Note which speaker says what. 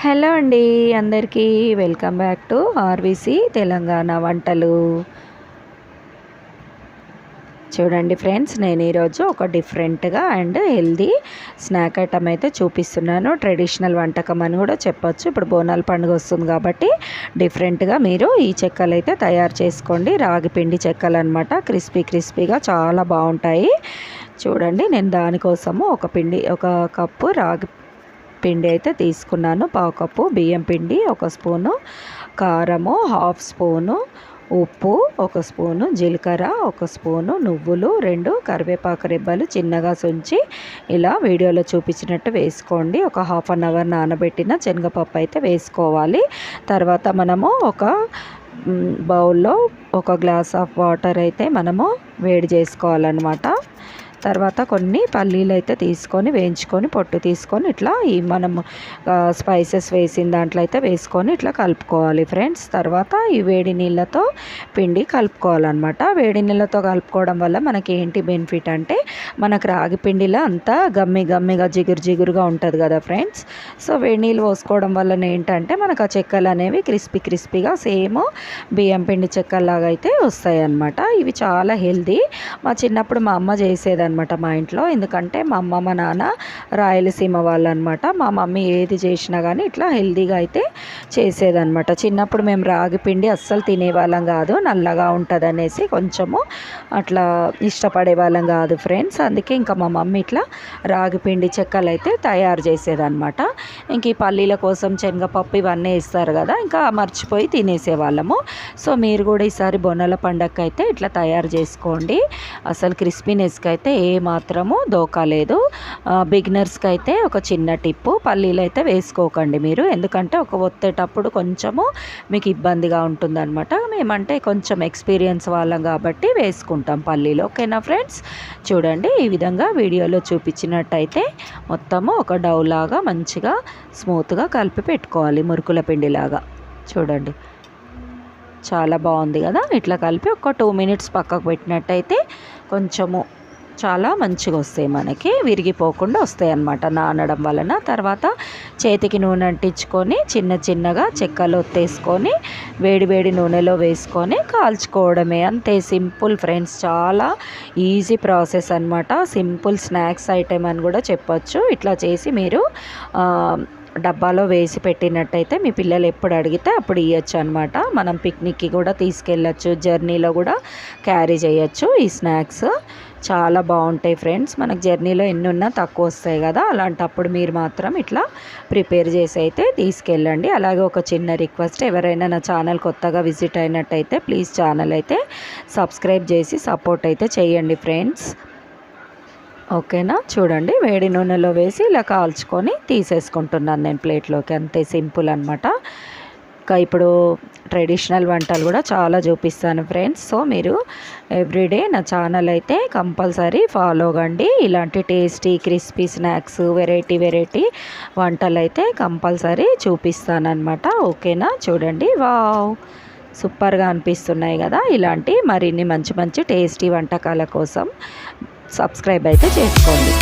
Speaker 1: Hello అండి అందరికీ welcome back to RVC Telangana వంటలు. చూడండి ఫ్రెండ్స్ నేను ఈరోజు ఒక డిఫరెంట్గా అండ్ హెల్దీ స్నాక్ ఐటమ్ అయితే చూపిస్తున్నాను. ట్రెడిషనల్ వంటకం అని కూడా చెప్పొచ్చు. ఇప్పుడు బోనాల పండుగ వస్తుంది కాబట్టి డిఫరెంట్గా మీరు ఈ చెక్కలు అయితే తయారు చేసుకోండి. రాగి పిండి చెక్కలు అనమాట క్రిస్పీ క్రిస్పీగా చాలా బాగుంటాయి. చూడండి నేను దానికోసము ఒక పిండి ఒక కప్పు రాగి పిండి అయితే తీసుకున్నాను. పావు కప్పు బియ్యం పిండి ఒక స్పూను కారము హాఫ్ స్పూను ఉప్పు ఒక స్పూను జీలకర్ర ఒక స్పూను నువ్వులు రెండు కరివేపాకు రెబ్బలు చిన్నగా సుంచి ఇలా వీడియోలో చూపించినట్టు వేసుకోండి. ఒక హాఫ్ అన్ అవర్ నానబెట్టిన శనగపప్పు అయితే వేసుకోవాలి. తర్వాత మనము ఒక బౌల్లో ఒక గ్లాస్ ఆఫ్ వాటర్ అయితే మనము వేడి చేసుకోవాలన్నమాట. తర్వాత కొన్ని పల్లీలు అయితే తీసుకొని వేయించుకొని పొట్టు తీసుకొని ఇట్లా ఈ మనం స్పైసెస్ వేసిన దాంట్లో అయితే వేసుకొని ఇట్లా కలుపుకోవాలి ఫ్రెండ్స్ తర్వాత ఈ వేడి నీళ్ళతో పిండి కలుపుకోవాలన్నమాట. వేడి నీళ్ళతో కలుపుకోవడం వల్ల మనకి ఏంటి బెనిఫిట్ అంటే మనకు రాగి పిండిలో అంతా గమ్మి గమ్మిగా జిగురు జిగురుగా ఉంటుంది కదా ఫ్రెండ్స్. సో వేడి నీళ్ళు పోసుకోవడం వలన ఏంటంటే మనకు ఆ చెక్కలు అనేవి క్రిస్పీ క్రిస్పీగా సేమ్ బియ్యం పిండి చెక్కల్లాగా అయితే వస్తాయి అన్నమాట ఇవి చాలా హెల్దీ మా చిన్నప్పుడు మా అమ్మ చేసేదన్నమాట మా ఇంట్లో. ఎందుకంటే మా అమ్మ మా నాన్న రాయలసీమ వాళ్ళు అనమాట మా మమ్మీ ఏది చేసినా కానీ ఇట్లా హెల్దీగా అయితే చేసేదనమాట చిన్నప్పుడు మేము రాగి పిండి అస్సలు తినేవాళ్ళం కాదు. నల్లగా ఉంటుంది అనేసి కొంచెము అట్లా ఇష్టపడే వాళ్ళం కాదు ఫ్రెండ్స్. అందుకే ఇంకా మా మమ్మీ ఇట్లా రాగి పిండి చెక్కలు అయితే తయారు చేసేదనమాట ఇంక ఈ పల్లీల కోసం శనగపప్పు ఇవన్నీ ఇస్తారు కదా ఇంకా మర్చిపోయి తినేసేవాళ్ళము. సో మీరు కూడా ఈసారి బొన్నల పండగకి అయితే ఇట్లా తయారు చేసుకోండి. అసలు క్రిస్పీనెస్కి అయితే ఏ మాత్రము దోకా లేదు. బిగినర్స్కి అయితే ఒక చిన్న టిప్పు పల్లీలు అయితే వేసుకోకండి మీరు. ఎందుకంటే ఒక ఒత్తేటప్పుడు కొంచెము మీకు ఇబ్బందిగా ఉంటుందన్నమాట. మేమంటే కొంచెం ఎక్స్పీరియన్స్ వాళ్ళం కాబట్టి వేసుకుంటాం పల్లీలు. ఓకేనా ఫ్రెండ్స్? చూడండి ఈ విధంగా వీడియోలో చూపించినట్టయితే మొత్తము ఒక డౌ లాగా మంచిగా స్మూత్గా కలిపి పెట్టుకోవాలి మురుకుల పిండిలాగా. చూడండి. చాలా బాగుంది కదా? ఇట్లా కలిపి ఒక టూ మినిట్స్ పక్కకు పెట్టినట్టయితే కొంచెము చాలా మంచిగా వస్తాయి మనకి విరిగిపోకుండా వస్తాయి అన్నమాట నానడం వలన. తర్వాత చేతికి నూనె అంటించుకొని చిన్న చిన్నగా చెక్కలు ఒత్తేసుకొని వేడి వేడి నూనెలో వేసుకొని కాల్చుకోవడమే. అంతే సింపుల్ ఫ్రెండ్స్ చాలా ఈజీ ప్రాసెస్ అనమాట సింపుల్ స్నాక్స్ ఐటెం అని కూడా చెప్పొచ్చు. ఇట్లా చేసి మీరు డబ్బాలో వేసి పెట్టినట్టయితే మీ పిల్లలు ఎప్పుడు అడిగితే అప్పుడు ఇవ్వచ్చు అనమాట మనం పిక్నిక్కి కూడా తీసుకెళ్ళచ్చు జర్నీలో కూడా క్యారీ చేయొచ్చు ఈ స్నాక్స్. చాలా బాగుంటాయి ఫ్రెండ్స్. మనకు జర్నీలో ఎన్ని ఉన్నా తక్కువ వస్తాయి కదా. అలాంటప్పుడు మీరు మాత్రం ఇట్లా ప్రిపేర్ చేసి అయితే తీసుకెళ్ళండి. అలాగే ఒక చిన్న రిక్వెస్ట్ ఎవరైనా నా ఛానల్ కొత్తగా విజిట్ అయినట్టయితే ప్లీజ్ ఛానల్ అయితే సబ్స్క్రైబ్ చేసి సపోర్ట్ అయితే చేయండి ఫ్రెండ్స్. ఓకేనా? చూడండి వేడి నూనెలో వేసి ఇలా కాల్చుకొని తీసేసుకుంటున్నాను నేను ప్లేట్లోకి. అంతే సింపుల్ అనమాట ఇంకా ఇప్పుడు ట్రెడిషనల్ వంటలు కూడా చాలా చూపిస్తాను ఫ్రెండ్స్. సో మీరు ఎవ్రీడే నా ఛానల్ అయితే కంపల్సరీ ఫాలో కండి ఇలాంటి tasty crispy snacks variety variety వంటలు అయితే కంపల్సరీ చూపిస్తానమాట ఓకేనా? చూడండి. వావ్! సూపర్గా అనిపిస్తున్నాయి కదా ఇలాంటి మరిన్ని మంచి మంచి టేస్టీ వంటకాల కోసం సబ్స్క్రైబ్ అయితే చేసుకోండి.